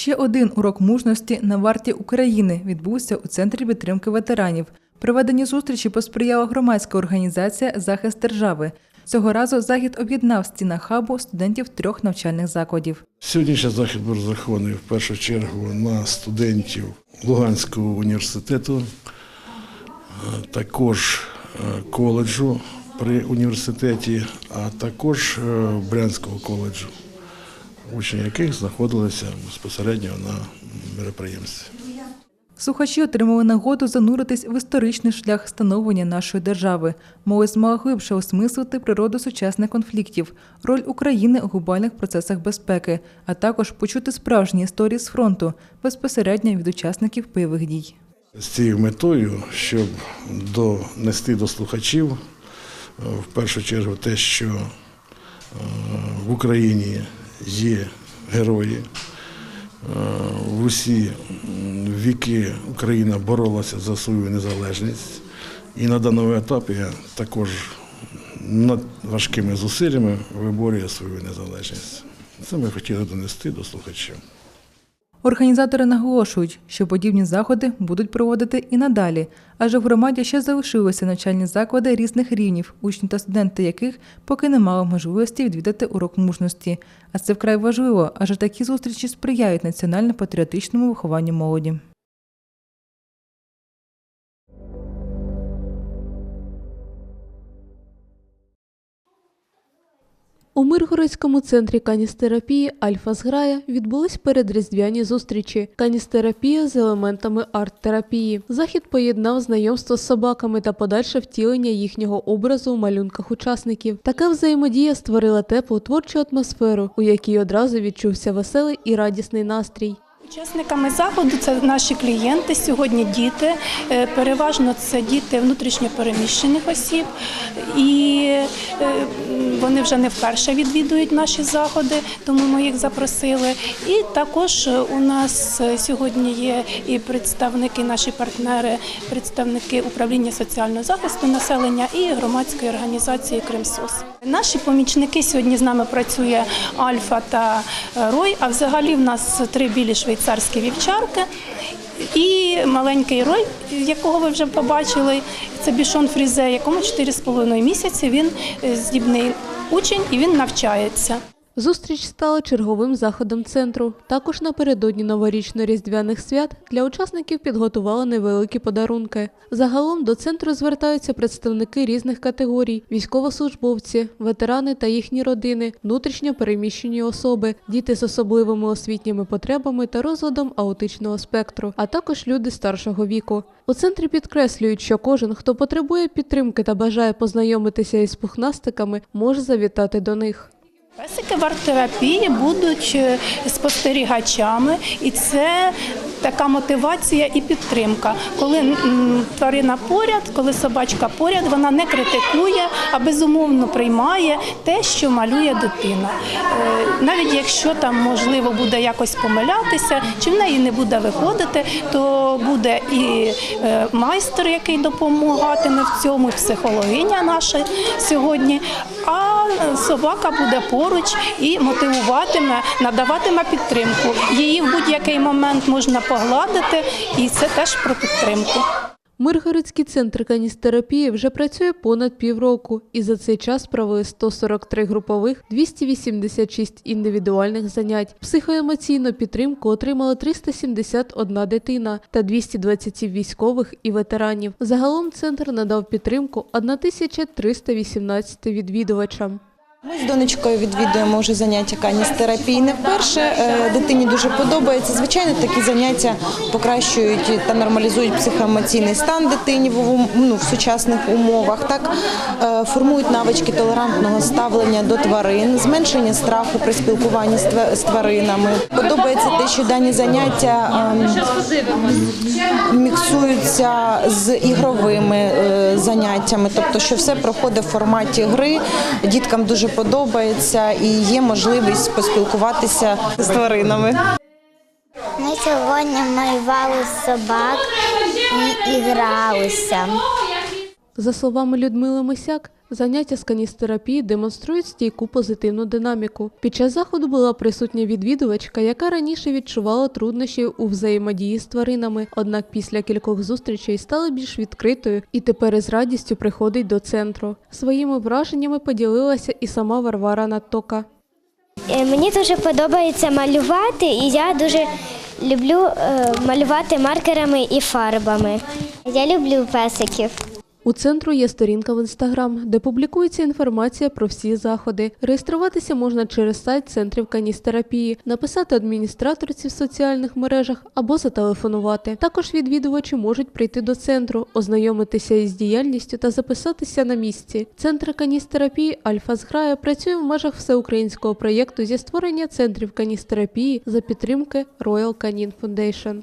Ще один урок мужності на варті України відбувся у центрі підтримки ветеранів. Проведенню зустрічі посприяла громадська організація Захист держави. Цього разу захід об'єднав в стінах хабу студентів трьох навчальних закладів. Сьогоднішній захід був розрахований в першу чергу на студентів Луганського університету, е, також е, коледжу при університеті, а також е, Брянського коледжу, учні яких знаходилися безпосередньо на мероприємстві. Слухачі отримали нагоду зануритись в історичний шлях становлення нашої держави. Молодь змогла глибше осмислити природу сучасних конфліктів, роль України у глобальних процесах безпеки, а також почути справжні історії з фронту безпосередньо від учасників бойових дій. З цією метою, щоб донести до слухачів, е, в першу чергу, те, що е, в Україні є герої. Е, В усі віки Україна боролася за свою незалежність. І на даному етапі також над важкими зусиллями виборює свою незалежність. Це ми хотіли донести до слухачів. Організатори наголошують, що подібні заходи будуть проводити і надалі, адже в громаді ще залишилися навчальні заклади різних рівнів, учні та студенти яких поки не мали можливості відвідати урок мужності. А це вкрай важливо, адже такі зустрічі сприяють національно-патріотичному вихованню молоді. У Миргородському центрі каністерапії Альфа Зграя відбулись передріздвяні зустрічі. Каністерапія з елементами арт-терапії. Захід поєднав знайомство з собаками та подальше втілення їхнього образу у малюнках учасників. Така взаємодія створила теплу творчу атмосферу, у якій одразу відчувся веселий і радісний настрій. Учасниками заходу це наші клієнти. Сьогодні діти. Е, Переважно це діти внутрішньопереміщених осіб, і е, вони вже не вперше відвідують наші заходи, тому ми їх запросили. І також у нас сьогодні є і представники, наші партнери, представники управління соціального захисту населення і громадської організації Кримсос. Наші помічники сьогодні з нами працює Альфа та Рой. А взагалі в нас три білі швейцарські вівчарки. І маленький рой, якого ви вже побачили, це бішон фрізе, якому 4,5 місяці. Він е, здібний учень і він навчається. Зустріч стала черговим заходом центру. Також напередодні новорічно-різдвяних свят для учасників підготували невеликі подарунки. Загалом до центру звертаються представники різних категорій: військовослужбовці, ветерани та їхні родини, внутрішньо переміщені особи, діти з особливими освітніми потребами та розладом аутичного спектру, а також люди старшого віку. У центрі підкреслюють, що кожен, хто потребує підтримки та бажає познайомитися із пухнастиками, може завітати до них. Песики в арт-терапії будуть е, спостерігачами, і це така мотивація і підтримка. Коли тварина поряд, коли собачка поряд, вона не критикує, а безумовно приймає те, що малює дитина. Е, Навіть якщо там можливо буде якось помилятися, чи в неї не буде виходити, то буде і е, майстер, який допомагатиме в цьому, і психологиня наша сьогодні. А собака буде поруч і мотивуватиме, надаватиме підтримку. Її в будь-який момент можна погладити, і це теж про підтримку. Миргородський центр каністерапії вже працює понад півроку і за цей час провели 143 групових, 286 індивідуальних занять. Психоемоційну підтримку отримала 371 дитина та 227 військових і ветеранів. Загалом центр надав підтримку 1318 відвідувачам. Ми з донечкою відвідуємо вже заняття каністерапії не вперше. Е, Дитині дуже подобається. Звичайно, такі заняття покращують та нормалізують психоемоційний стан дитині в, ну, в сучасних умовах. Так Е, формують навички толерантного ставлення до тварин, зменшення страху при спілкуванні з тваринами. Подобається те, що дані заняття ем, міксуються з ігровими е, заняттями, тобто, що все проходить в форматі гри. Діткам дуже подобається і є можливість поспілкуватися з тваринами. Ми сьогодні малювали собак і, гралися. За словами Людмили Мисяк, заняття з каністерапії демонструють стійку позитивну динаміку. Під час заходу була присутня відвідувачка, яка раніше відчувала труднощі у взаємодії з тваринами, однак після кількох зустрічей стала більш відкритою і тепер із радістю приходить до центру. Своїми враженнями поділилася і сама Варвара Натока. Е, Мені дуже подобається малювати, і я дуже люблю е, малювати маркерами і фарбами. Я люблю песиків. У центру є сторінка в інстаграм, де публікується інформація про всі заходи. Реєструватися можна через сайт центрів каністерапії, написати адміністраторці в соціальних мережах або зателефонувати. Також відвідувачі можуть прийти до центру, ознайомитися із діяльністю та записатися на місці. Центр каністерапії Альфа Зграя працює в межах всеукраїнського проєкту зі створення центрів каністерапії за підтримки Royal Canin Foundation.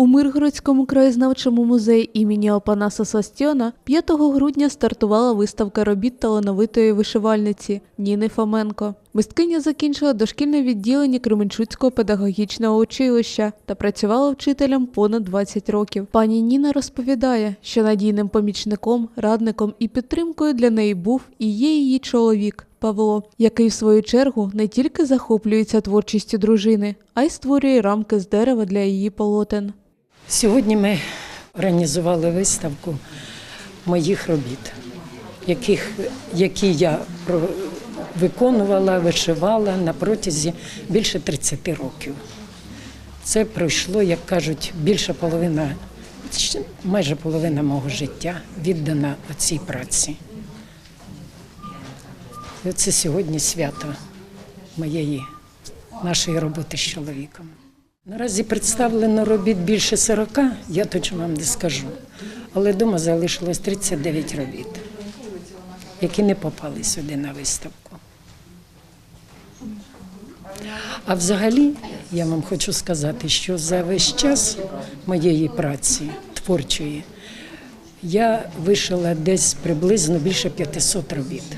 У Миргородському краєзнавчому музеї імені Опанаса Состьона 5 грудня стартувала виставка робіт талановитої вишивальниці Ніни Фоменко. Мисткиня закінчила дошкільне відділення Кременчуцького педагогічного училища та працювала вчителем понад 20 років. Пані Ніна розповідає, що надійним помічником, радником і підтримкою для неї був і є її чоловік. Павло, який в свою чергу не тільки захоплюється творчістю дружини, а й створює рамки з дерева для її полотен. Сьогодні ми організували виставку моїх робіт, яких, які я виконувала, вишивала на протязі більше 30 років. Це пройшло, як кажуть, більша половина, майже половина мого життя віддана цій праці. Це сьогодні свято моєї нашої роботи з чоловіком. Наразі представлено робіт більше 40, я точно вам не скажу. Але вдома залишилось 39 робіт, які не попали сюди на виставку. А взагалі, я вам хочу сказати, що за весь час моєї праці творчої я вишила десь приблизно більше 500 робіт.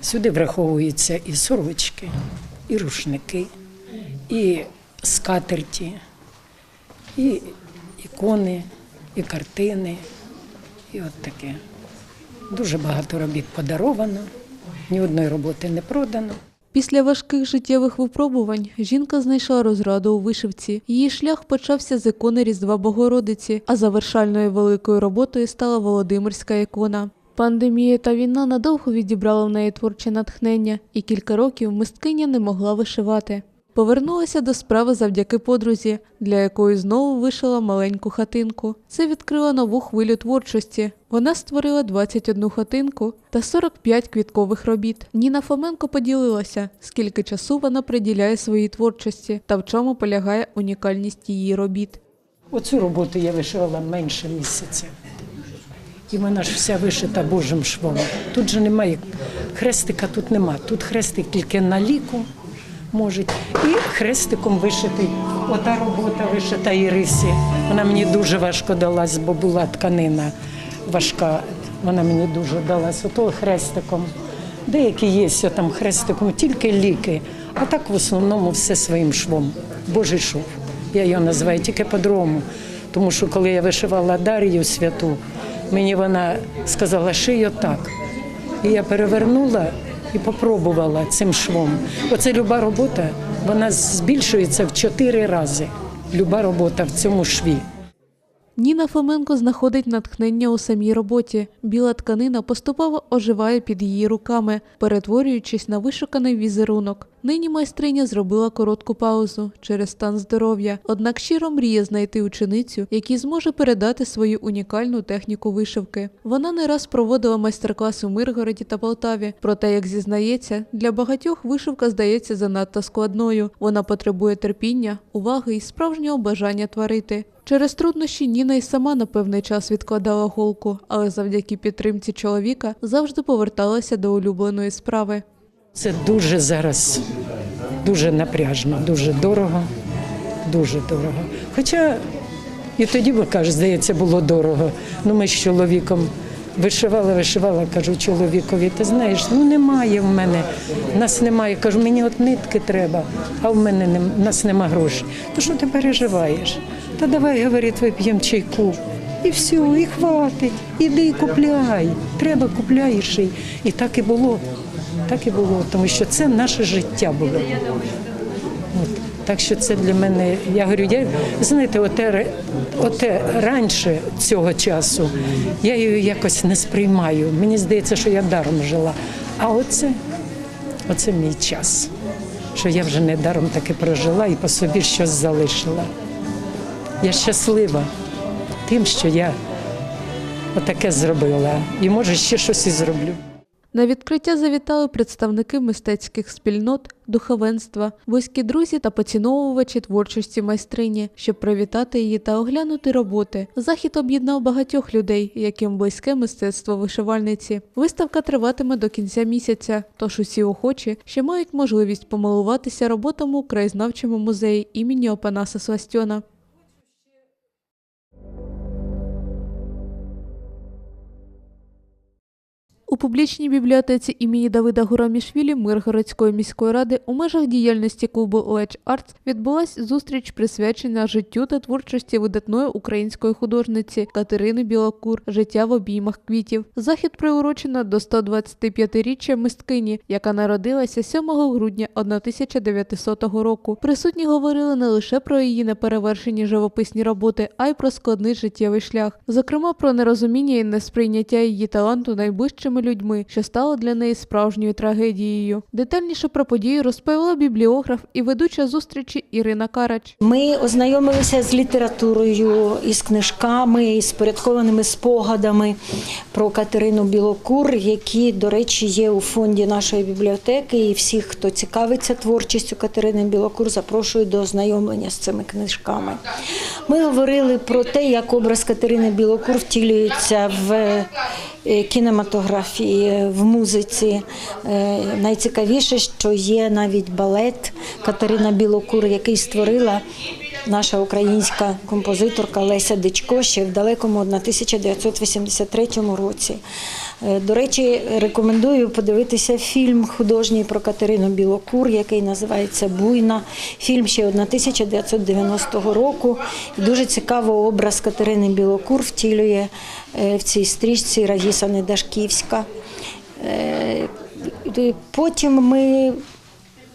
Сюди враховуються і сорочки, і рушники, і скатерті, і ікони, і картини, і от таке. Дуже багато робіт подаровано, ні одної роботи не продано. Після важких життєвих випробувань жінка знайшла розраду у вишивці. Її шлях почався з ікони Різдва Богородиці, а завершальною великою роботою стала Володимирська ікона. Пандемія та війна надовго відібрали в неї творче натхнення, і кілька років мисткиня не могла вишивати. Повернулася до справи завдяки подрузі, для якої знову вишила маленьку хатинку. Це відкрило нову хвилю творчості. Вона створила 21 хатинку та 45 квіткових робіт. Ніна Фоменко поділилася, скільки часу вона приділяє своїй творчості та в чому полягає унікальність її робіт. Оцю роботу я вишивала менше місяця. І вона ж вся вишита Божим швом. Тут же немає хрестика, тут нема. Тут хрестик тільки на ліку може. І хрестиком вишитий. Ота робота вишита Ірисі. Вона мені дуже важко далась, бо була тканина важка. Вона мені дуже далась. Ото хрестиком. Деякі є там хрестиком, тільки ліки, а так в основному все своїм швом. Божий шов. Я його називаю тільки по-другому. Тому що коли я вишивала Дар'ю святу, мені вона сказала, ший отак. І я перевернула і попробувала цим швом. Оце люба робота, вона збільшується в чотири рази. Люба робота в цьому шві. Ніна Фоменко знаходить натхнення у самій роботі. Біла тканина поступово оживає під її руками, перетворюючись на вишуканий візерунок. Нині майстриня зробила коротку паузу через стан здоров'я, однак щиро мріє знайти ученицю, якій зможе передати свою унікальну техніку вишивки. Вона не раз проводила майстер-класи у Миргороді та Полтаві. Проте, як зізнається, для багатьох вишивка здається занадто складною. Вона потребує терпіння, уваги і справжнього бажання творити. Через труднощі Ніна й сама на певний час відкладала голку, але завдяки підтримці чоловіка завжди поверталася до улюбленої справи. Це дуже зараз дуже напряжно, дуже дорого, дуже дорого. Хоча і тоді, ви кажуть, здається, було дорого. Ну, ми з чоловіком вишивала, вишивала, кажу чоловікові, ти знаєш, ну немає в мене, нас немає. Кажу, мені от нитки треба, а в мене нем, в нас нема грошей. То що ти переживаєш? Та давай, говорить, вип'ємо чайку. І все, і хватить. Іди і купляй. Треба купляєш. І, так і було. Так і було, тому що це наше життя було. От. Так що це для мене, я говорю, я знаєте, оте, оте раніше цього часу я її якось не сприймаю. Мені здається, що я даром жила. А оце, оце мій час, що я вже не даром таки прожила і по собі щось залишила. Я щаслива тим, що я отаке зробила. І може ще щось і зроблю. На відкриття завітали представники мистецьких спільнот, духовенства, близькі друзі та поціновувачі творчості майстрині, щоб привітати її та оглянути роботи. Захід об'єднав багатьох людей, яким близьке мистецтво вишивальниці. Виставка триватиме до кінця місяця, тож усі охочі ще мають можливість помилуватися роботами у краєзнавчому музеї імені Опанаса Сластьона. У публічній бібліотеці імені Давида Гурамішвілі Миргородської міської ради у межах діяльності клубу Ледж Артс відбулась зустріч, присвячена життю та творчості видатної української художниці Катерини Білокур Життя в обіймах квітів. Захід приурочено до 125-річчя мисткині, яка народилася 7 грудня 1900 року. Присутні говорили не лише про її неперевершені живописні роботи, а й про складний життєвий шлях, зокрема про нерозуміння і несприйняття її таланту найближчими людьми, що стало для неї справжньою трагедією. Детальніше про подію розповіла бібліограф і ведуча зустрічі Ірина Карач. Ми ознайомилися з літературою, із книжками, із порядкованими спогадами про Катерину Білокур, які, до речі, є у фонді нашої бібліотеки. І всіх, хто цікавиться творчістю Катерини Білокур, запрошую до ознайомлення з цими книжками. Ми говорили про те, як образ Катерини Білокур втілюється в кінематографії, в музиці. Е, Найцікавіше, що є навіть балет Катерина Білокур, який створила наша українська композиторка Леся Дичко ще в далекому 1983 році. Е, До речі, рекомендую подивитися фільм художній про Катерину Білокур, який називається Буйна. Фільм ще 1990 року. Дуже цікаво образ Катерини Білокур втілює е, в цій стрічці Раїса Недашківська. Е, Потім ми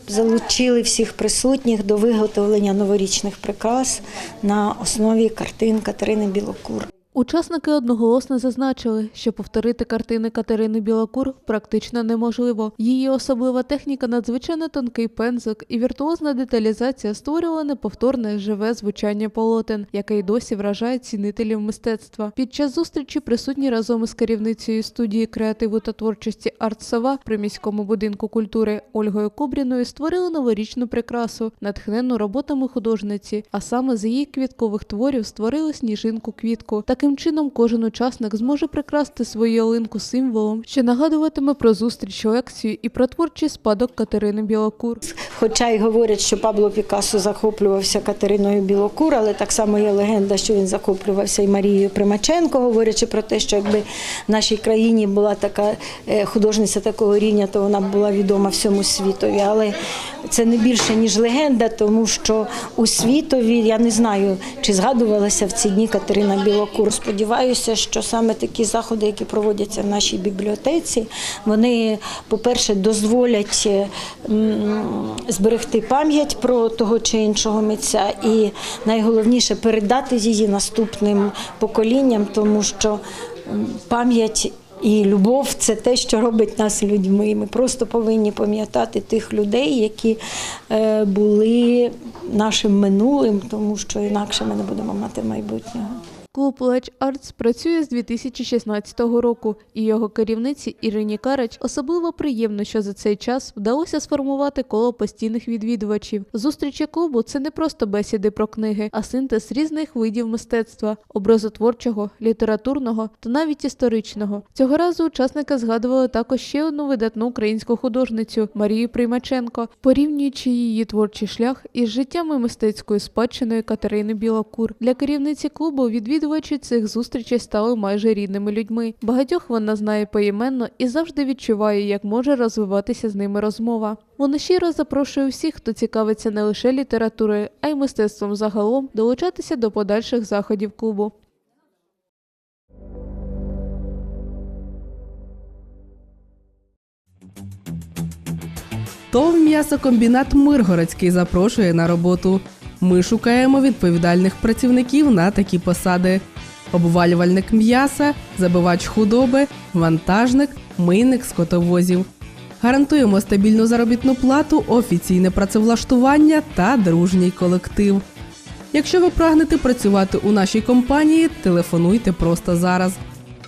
залучили всіх присутніх до виготовлення новорічних прикрас на основі картин Катерини Білокур. Учасники одноголосно зазначили, що повторити картини Катерини Білокур практично неможливо. Її особлива техніка, надзвичайно тонкий пензик і віртуозна деталізація створювала неповторне живе звучання полотен, яке й досі вражає цінителів мистецтва. Під час зустрічі присутні разом із керівницею студії креативу та творчості «Артсова» при міському будинку культури Ольгою Кобріною створили новорічну прикрасу, натхнену роботами художниці, а саме з її квіткових творів створили сніжинку квітку. Таким чином, кожен учасник зможе прикрасти свою ялинку символом, що нагадуватиме про зустріч лекцію і про творчий спадок Катерини Білокур. Хоча й говорять, що Пабло Пікассо захоплювався Катериною Білокур, але так само є легенда, що він захоплювався і Марією Примаченко, говорячи про те, що якби в нашій країні була така е, художниця такого рівня, то вона була відома всьому світові. Але це не більше ніж легенда, тому що у світові я не знаю, чи згадувалася в ці дні Катерина Білокур. Сподіваюся, що саме такі заходи, які проводяться в нашій бібліотеці, вони, по-перше, дозволять е, зберегти пам'ять про того чи іншого митця, і найголовніше передати її наступним поколінням, тому що пам'ять. І любов це те, що робить нас людьми. Ми просто повинні пам'ятати тих людей, які е, були нашим минулим, тому що інакше ми не будемо мати майбутнього. Клуб Ледж Артс працює з 2016 року, і його керівниці Ірині Карач особливо приємно, що за цей час вдалося сформувати коло постійних відвідувачів. Зустрічі клубу це не просто бесіди про книги, а синтез різних видів мистецтва, образотворчого, літературного та навіть історичного. Цього разу учасники згадували також ще одну видатну українську художницю Марію Приймаченко, порівнюючи її творчий шлях із життями мистецькою спадщиною Катерини Білокур. Для керівниці клубу відвідувачі цих зустрічей стали майже рідними людьми. Багатьох вона знає поіменно і завжди відчуває, як може розвиватися з ними розмова. Вона щиро запрошує всіх, хто цікавиться не лише літературою, а й мистецтвом загалом, долучатися до подальших заходів клубу. ТОВ м'ясокомбінат Миргородський запрошує на роботу. Ми шукаємо відповідальних працівників на такі посади: обвалювальник м'яса, забивач худоби, вантажник, мийник скотовозів. Гарантуємо стабільну заробітну плату, офіційне працевлаштування та дружній колектив. Якщо ви прагнете працювати у нашій компанії, телефонуйте просто зараз.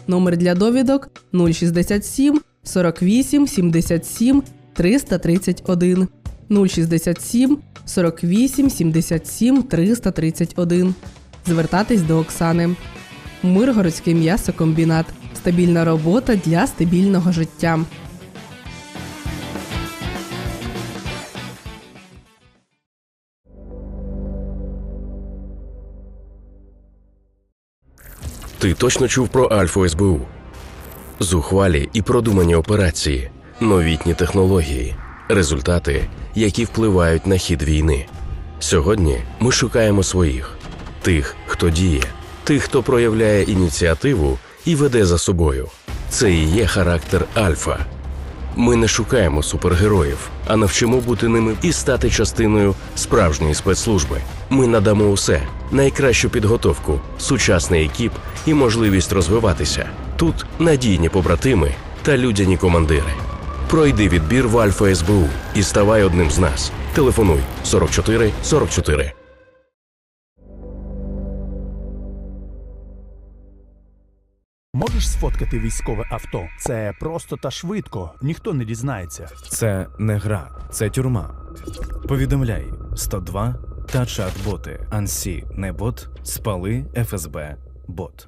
Номер для довідок 067 48 77 331 067 48 77 331. Звертатись до Оксани. Миргородський м'ясокомбінат. Стабільна робота для стабільного життя. Ти точно чув про Альфу СБУ? Зухвалі і продумані операції, новітні технології, результати, які впливають на хід війни. Сьогодні ми шукаємо своїх тих, хто діє, тих, хто проявляє ініціативу і веде за собою. Це і є характер Альфа. Ми не шукаємо супергероїв, а навчимо бути ними і стати частиною справжньої спецслужби. Ми надамо усе найкращу підготовку, сучасний екіп і можливість розвиватися. Тут надійні побратими та людяні командири. Пройди відбір в Альфа СБУ і ставай одним з нас. Телефонуй 44 44. Можеш сфоткати військове авто? Це просто та швидко, ніхто не дізнається. Це не гра, це тюрма. Повідомляй 102 та чат-боти. Ансі не бот, спали ФСБ бот.